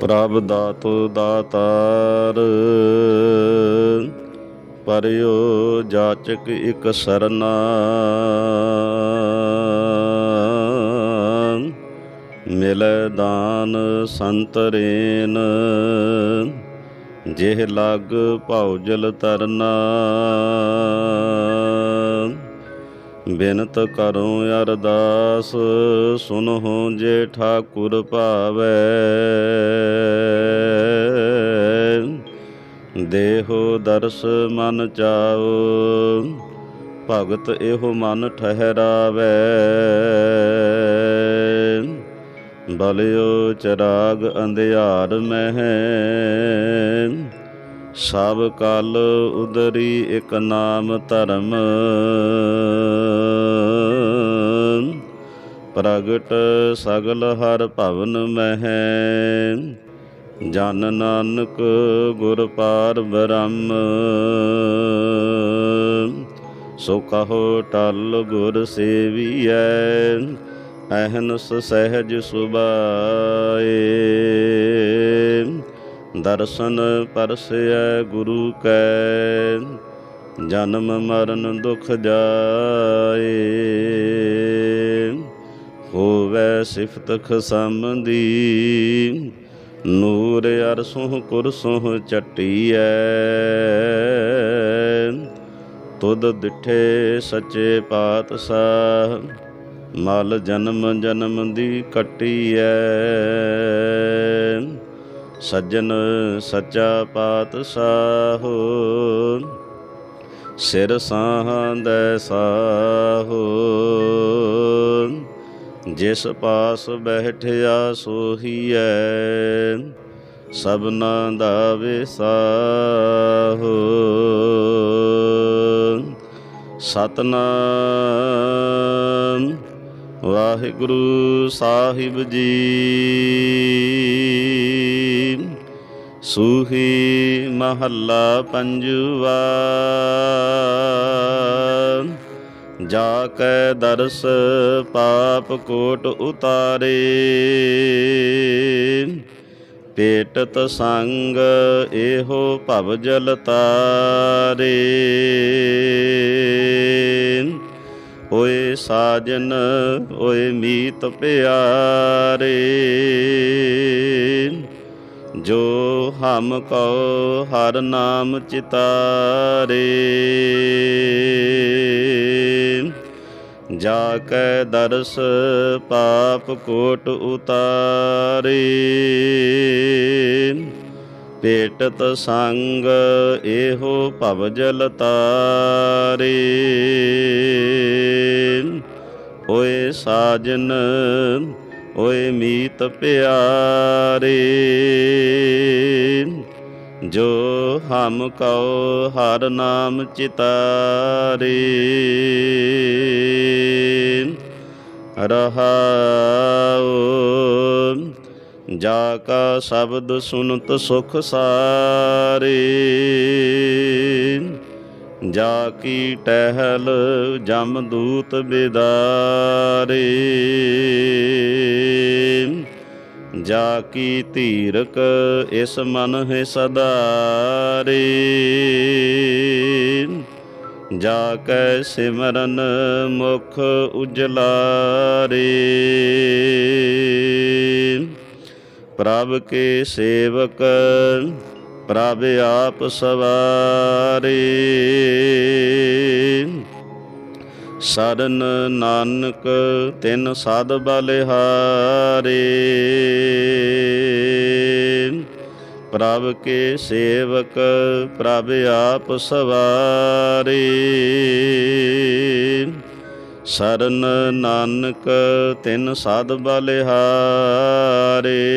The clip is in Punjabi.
ਪ੍ਰਭ ਦਾਤੋ ਦਾਤਾਰ ਪਰਿਓ ਜਾਚਕ ਇਕ ਸਰਨਾ। ਮਿਲੈ ਦਾਨ ਸੰਤਰੇਨ ਜਿਹ ਲਗ ਭਉਜਲ ਤਰਨਾ। ਬਿਨਤ ਕਰੋ ਅਰਦਾਸ, ਸੁਨਹੁ ਜੇ ਠਾਕੁਰ ਭਾਵੈ। ਦੇਹੋ ਦਰਸ ਮਨ ਚਾਓ ਭਗਤ ਇਹੋ ਮਨ ਠਹਿਰਾਵੇ। ਬਲਿਓ ਚਰਾਗ ਅੰਧਿਆਰ ਮਹਿ, ਸਭ ਕਲ ਉਦਰੀ ਇਕ ਨਾਮ ਧਰਮ। ਪ੍ਰਗਟ ਸਗਲ ਹਰ ਭਵਨ ਮਹਿ, ਜਨ ਨਾਨਕ ਗੁਰ ਪਾਰ ਬ੍ਰਹਮ। ਸੋ ਕਹੋ ਟਲ ਗੁਰ ਸੇਵੀਐ, ਅਹਨਸ ਸਹਿਜ ਸੁਭਾਏ। ਦਰਸ਼ਨ ਪਰਸੈ ਗੁਰੂ ਕੈ, ਜਨਮ ਮਰਨ ਦੁਖ ਜਾਏ। ਹੋਵੇ ਸਿਫਤ ਖਸਮ ਦੀ ਨੂਰ ਅਰਸੋਂ ਕੁਰਸੋਂ ਚਟੀਐ ਤੁਧ ਦਿਠੇ ਸੱਚੇ ਪਾਤਸ਼ਾਹ, ਮਲ ਜਨਮ ਜਨਮ ਦੀ ਕੱਟੀਐ। ਸੱਜਣ ਸੱਚਾ ਪਾਤਸ਼ਾਹ, ਸਿਰ ਸਾਹੰਦੈ ਸਾਹੋ। ਜਿਸ ਪਾਸ ਬੈਠਿਆ ਸੋਹੀਐ ਸਭਨਾ ਦਾ ਵਿਸਾਹੋ। ਸਤਨਾਮ ਵਾਹਿਗੁਰੂ ਸਾਹਿਬ ਜੀ। ਸੂਹੀ ਮਹੱਲਾ ਪੰਜਵਾ। ਜਾ ਕੈ ਦਰਸ ਪਾਪ ਕੋਟ ਉਤਾਰੇ। ਪੇਟਤ ਸੰਗ ਇਹੋ ਭਵ ਜਲ ਤਾਰੇ। ਓਏ ਸਾਜਨ, ਓਏ ਮੀਤ ਪਿਆਰੇ। ਜੋ ਹਮ ਕਉ ਹਰ ਨਾਮ ਚਿਤਾਰੇ। ਜਾ ਕੈ ਦਰਸ ਪਾਪ ਕੋਟ ਉਤਾਰੇ। ਪੇਟਤ ਸੰਗ ਇਹੋ ਭਵ ਜਲ ਤਾਰੇ। ਓਏ ਸਾਜਨ ਓਏ ਮੀਤ ਪਿਆਰੇ, ਜੋ ਹਮ ਕਉ ਹਰ ਨਾਮ ਚਿਤਾਰੇ। ਰਹਾਉ, ਜਾ ਕਾ ਸ਼ਬਦ ਸੁਨਤ ਸੁਖ ਸਾਰੇ। ਜਾ ਕੀ ਟਹਿਲ ਜਮ ਦੂਤ ਬਿਦਾਰੇ। ਜਾ ਕੀ ਧੀਰਕ ਇਸ ਮਨ ਹੈ ਸਦਾਰੇ। ਜਾ ਕੈ ਸਿਮਰਨ ਮੁਖ ਉਜਲਾਰੇ। ਪ੍ਰਭ ਕੇ ਸੇਵਕ ਪ੍ਰਭ ਆਪ ਸਵਾਰੇ। ਸਰਨ ਨਾਨਕ ਤਿਨ ਸਾਧ ਬਲਿਹਾਰੇ। ਪ੍ਰਭ ਕੇ ਸੇਵਕ ਪ੍ਰਭ ਆਪ ਸਵਾਰੇ। ਸਰਨ ਨਾਨਕ ਤਿਨ ਸਦ ਬਲਿਹਾਰੇ।